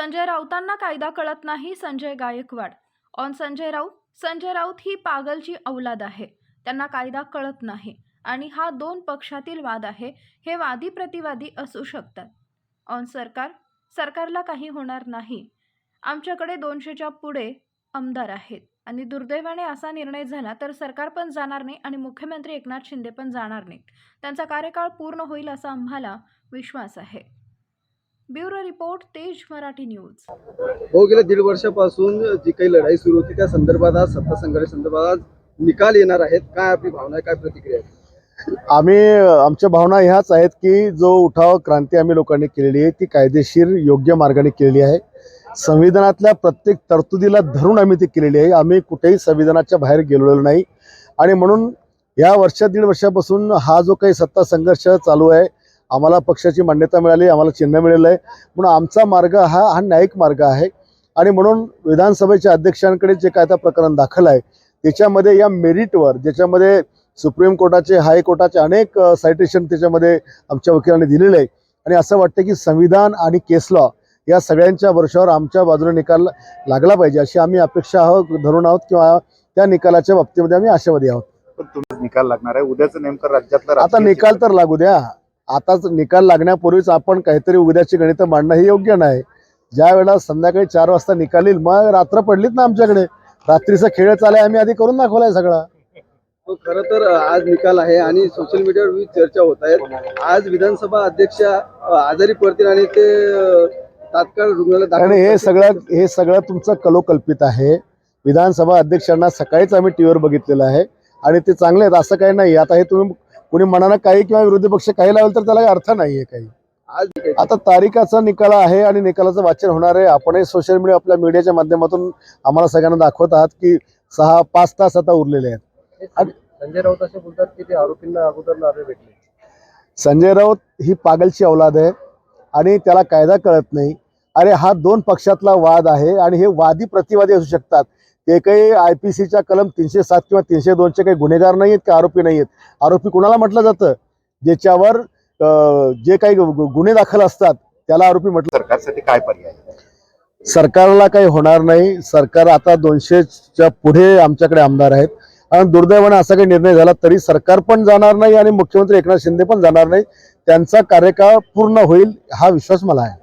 संजय राऊतांना कायदा कळत नाही संजय गायकवाड. ऑन संजय राऊत संजय राऊत ही पागलची औलाद आहे. त्यांना कायदा कळत नाही आणि हा दोन पक्षातील वाद आहे हे वादी प्रतिवादी असू शकतात. ऑन सरकार सरकारला काही होणार नाही. आमच्याकडे दोनशेच्या पुढे आमदार आहेत आणि दुर्दैवाने असा निर्णय झाला तर सरकार पण जाणार नाही आणि मुख्यमंत्री एकनाथ शिंदे पण जाणार नाहीत. त्यांचा कार्यकाळ पूर्ण होईल असा आम्हाला विश्वास आहे. ब्युरो रिपोर्ट तेज मराठी न्यूज. हो गेल्या दीड वर्षापासून जी काही लढाई सुरू होती त्या संदर्भात आज सत्ता संघर्ष संदर्भात आज निकाल येणार आहेत. काय आपली भावना आहे काय प्रतिक्रिया आहे? आम्ही आमच्या भावना ह्याच आहेत की जो उठाव क्रांती आम्ही लोकांनी केलेली आहे ती कायदेशीर योग्य मार्गाने केलेली आहे. संविधानातल्या प्रत्येक तरतुदीला धरून आम्ही ती केलेली आहे. आम्ही कुठेही संविधानाच्या बाहेर गेलेलो नाही. आणि म्हणून या वर्षा दीड वर्षापासून हा जो काही सत्ता संघर्ष चालू आहे आम्हाला पक्षाची मान्यता मिळाली आम्हाला चिन्ह मिळालं आहे. म्हणून आमचा मार्ग हा हा न्यायिक मार्ग आहे. आणि म्हणून विधानसभेच्या अध्यक्षांकडे जे काय आता प्रकरण दाखल आहे त्याच्यामध्ये या मेरिटवर ज्याच्यामध्ये सुप्रीम कोर्टाचे हायकोर्टाचे अनेक सायटेशन त्याच्यामध्ये आमच्या वकिलांनी दिलेले आहे. आणि असं वाटतं की संविधान आणि केस लॉ या सगळ्यांच्या वर्षावर आमच्या बाजूने निकाल लागला पाहिजे अशी आम्ही अपेक्षा आहोत धरून आहोत किंवा त्या निकालाच्या बाबतीमध्ये आम्ही आशावादी आहोत. निकाल लागणार आहे. उद्याचं नेमकं राज्यातलं आता निकाल तर लागू द्या. आताच निकाल लागण्यापूर्वीच आपण काहीतरी उद्याची गणितं मांडणं हे योग्य नाही. ज्या वेळेला संध्याकाळी चार वाजता निकाल येईल मग रात्र पडलीच ना आमच्याकडे. रात्रीचा खेळ चालाय आम्ही आधी करून दाखवलाय सगळा. हो, खरं तर आज निकाल आहे आणि सोशल मीडियावर विविध चर्चा होत आहेत. आज विधानसभा अध्यक्ष आजारी पडतील आणि ते तात्काळ रुग्णालयात हे. सगळं हे सगळं तुमचं कलोकल्पित आहे. विधानसभा अध्यक्षांना सकाळीच आम्ही टीव्हीवर बघितलेलं आहे आणि ते चांगले आहेत असं काही नाही. आता हे तुम्ही कुणी मनानं काही किंवा विरोधी पक्ष काही लावेल तर त्याला अर्थ नाहीये काही. आज आता तारीखाचा निकाल आहे आणि निकालाचं वाचन होणार आहे. आपणही सोशल मीडिया आपल्या मीडियाच्या माध्यमातून आम्हाला सगळ्यांना दाखवत आहात की सहा पाच तास आता उरलेले आहेत. संजय राऊत असे बोलतात की ते आरोपींना अगोदर भेटले. संजय राऊत ही पागलची औलाद आहे आणि त्याला कायदा कळत नाही. अरे हा दोन पक्षातला वाद आहे आणि हे वादी प्रतिवादी असू शकतात. ते काही आय पी सीच्या कलम तीनशे सात किंवा तीनशे दोनचे काही गुन्हेगार नाही आहेत का आरोपी नाही आहेत आरोपी कुणाला म्हटलं जातं? ज्याच्यावर जे काही गुन्हे दाखल असतात त्याला आरोपी म्हटलं सरकारसाठी काय पर्याय? सरकारला काही होणार नाही. सरकार आता दोनशेच्या पुढे आमच्याकडे आमदार आहेत. आणि दुर्दैवाने असा काही निर्णय झाला तरी सरकार पण जाणार नाही आणि मुख्यमंत्री एकनाथ शिंदे पण जाणार नाही. त्यांचा कार्यकाळ पूर्ण होईल हा विश्वास मला आहे.